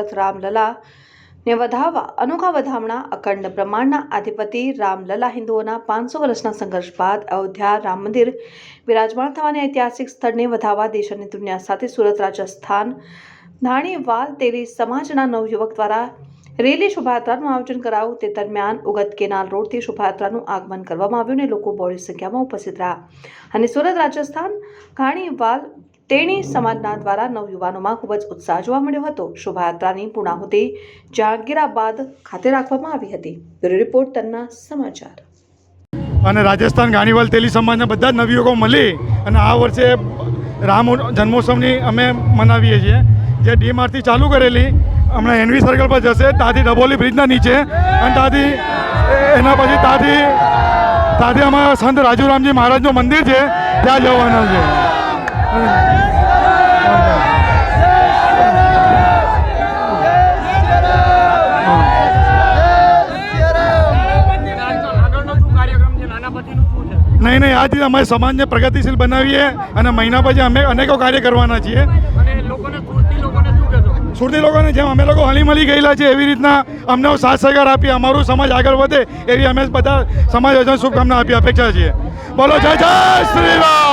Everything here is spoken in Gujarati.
સુરત રામલલા ને વધાવવા અનોખા વધામણા અખંડ બ્રહ્માંડના અધિપતિ રામલલા હિન્દુઓના પાંચસો વર્ષના સંઘર્ષ બાદ અયોધ્યા રામ મંદિર વિરાજમાન થવાની ઐતિહાસિક સ્થળને વધાવવા દેશ દુનિયા સાથે સુરત રાજસ્થાન ધાણીવાલ તેરી સમાજના નવયુવક દ્વારા રેલી શોભાયાત્રાનું આયોજન કરાયું તે દરમિયાન ઉગત કેનાલ રોડથી શોભાયાત્રાનું આગમન કરવામાં આવ્યું અને લોકો બહોળી સંખ્યામાં ઉપસ્થિત રહ્યા અને સુરત રાજસ્થાન ઘાણીવાલ તેણી સમાજના દ્વારા નવયુવાનોમાં ખૂબ જ ઉત્સાહ જોવા મળ્યો હતો. શોભાયાત્રાની પૂર્ણાહુતિ જહાંગીરાબાદ ખાતે રાખવામાં આવી હતી. બ્યુરો રિપોર્ટ તન્ના સમાચાર. અને રાજસ્થાન ગાણીવાલ તેલી સમાજના બધા જ નવયુવકો મળી અને આ વર્ષે રામ જન્મોત્સવની અમે મનાવીએ છીએ. જે ડી માર્ટથી ચાલુ કરેલી, હમણાં એનવી સર્કલ પર જશે, ત્યાંથી ડબોલી બ્રિજના નીચે અને ત્યાંથી એના પછી ત્યાંથી ત્યાંથી અમારા સંત રાજુરામજી મહારાજનું મંદિર છે, ત્યાં જવાના છે. આગળનો નહીં નહીં આજથી અમે સમાજને પ્રગતિશીલ બનાવીએ અને મહિના પછી અમે અનેકો કાર્ય કરવાના છીએ. સુરતી લોકોને જેમ અમે લોકો હળીમળી ગયેલા છે એવી રીતના અમને સાથ સહકાર આપી અમારું સમાજ આગળ વધે એવી અમે બધા સમાજ શુભકામના આપી અપેક્ષા છીએ. બોલો જય જય શ્રી રામ!